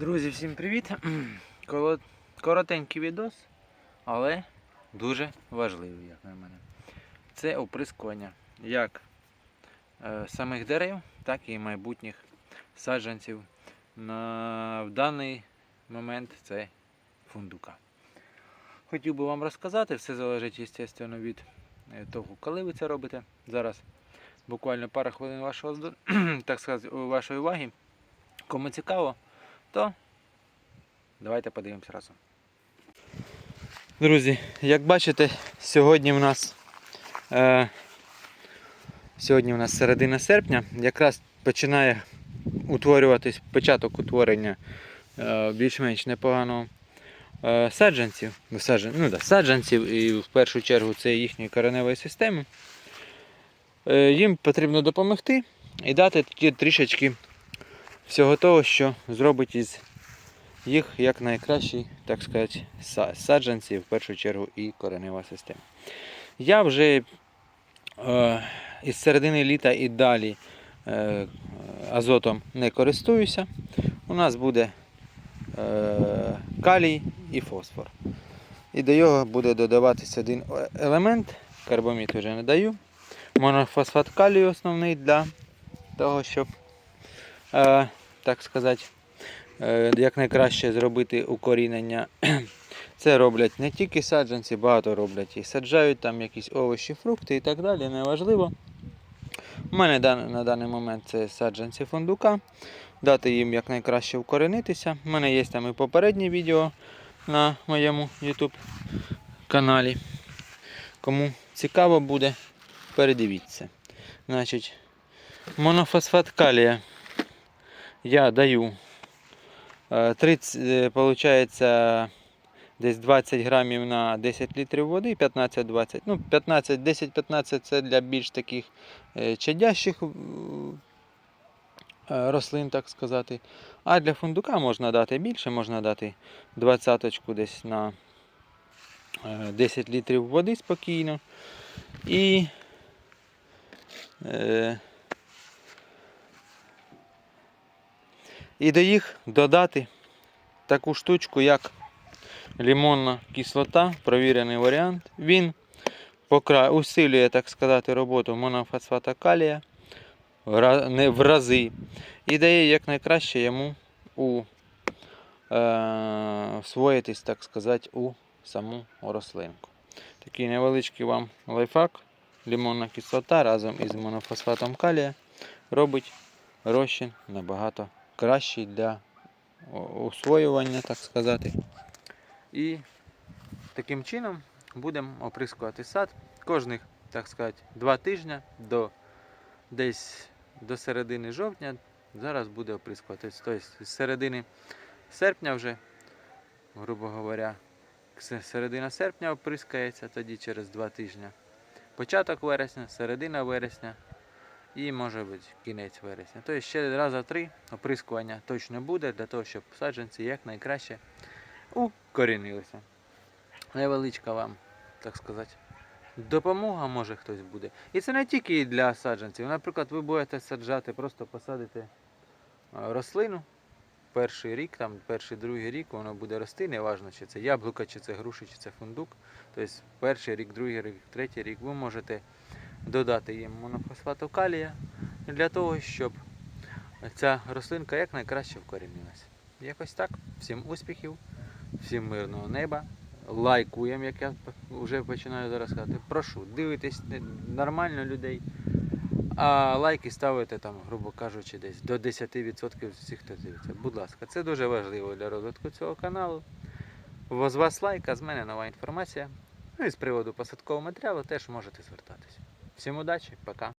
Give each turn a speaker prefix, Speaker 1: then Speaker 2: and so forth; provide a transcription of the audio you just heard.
Speaker 1: Друзі, всім привіт! Коротенький відос, але дуже важливий, як на мене. Це оприскування як е, самих дерев, так і майбутніх саджанців. На, в даний момент це фундука. Хотів би вам розказати, все залежить, звісно, від е, того, коли ви це робите. Зараз буквально пара хвилин вашого, так сказати, вашої уваги. Кому цікаво, то давайте подивимося разом. Друзі, як бачите, сьогодні в нас е, сьогодні в нас середина серпня, якраз починає утворюватись початок утворення е, більш-менш непоганого е, саджанців, ну, саджан, ну, да, саджанців, і в першу чергу це їхньої кореневої системи. Е, їм потрібно допомогти і дати тоді трішечки всього того, що зробить із їх як найкращий, так сказати, саджанці, в першу чергу, і коренева система. Я вже е, із середини літа і далі е, азотом не користуюся. У нас буде е, калій і фосфор. І до його буде додаватися один елемент, карбамід вже не даю. Монофосфат калію основний для того, щоб е, так сказати, е, якнайкраще зробити укорінення. Це роблять не тільки саджанці, багато роблять і саджають там якісь овочі, фрукти і так далі, неважливо. У мене на даний момент це саджанці фундука. Дати їм якнайкраще вкоренитися. У мене є там і попереднє відео на моєму YouTube каналі. Кому цікаво буде, передивіться. Значить, монофосфат калія я даю е, 30, е, получається десь 20 грамів на 10 літрів води, 15-20. Ну, 15, 10-15 це для більш таких е, чадящих е, рослин, так сказати. А для фундука можна дати більше, можна дати 20 десь на е, 10 літрів води спокійно. І е, І до їх додати таку штучку, як лимонна кислота, провірений варіант. Він покра... усилює, так сказати, роботу монофосфата калія в рази і дає якнайкраще йому у... е... всвоїтись, так сказати, у саму рослинку. Такий невеличкий вам лайфхак. Лимонна кислота разом із монофосфатом калія робить розчин набагато кращий для о- усвоювання, так сказати. І таким чином будемо оприскувати сад кожних, так сказати, два тижні до десь до середини жовтня. Зараз буде оприскувати. Тобто з середини серпня вже, грубо говоря, середина серпня оприскається, тоді через два тижні. Початок вересня, середина вересня і може бути кінець вересня. Тобто ще раза три оприскування точно буде для того, щоб саджанці якнайкраще укорінилися. Невеличка вам, так сказати, допомога може хтось буде. І це не тільки для саджанців. Наприклад, ви будете саджати, просто посадите рослину. Перший рік, там, перший, другий рік воно буде рости, неважно, чи це яблука, чи це груші, чи це фундук. Тобто перший рік, другий рік, третій рік ви можете додати їм монофосфату калія для того, щоб ця рослинка якнайкраще вкорінилася. Якось так. Всім успіхів, всім мирного неба. Лайкуємо, як я вже починаю зараз казати. Прошу, дивитесь нормально людей. А лайки ставите там, грубо кажучи, десь до 10% всіх, хто дивиться. Будь ласка, це дуже важливо для розвитку цього каналу. З вас лайк, а з мене нова інформація. Ну і з приводу посадкового матеріалу теж можете звертатися. Всім удачі, пока.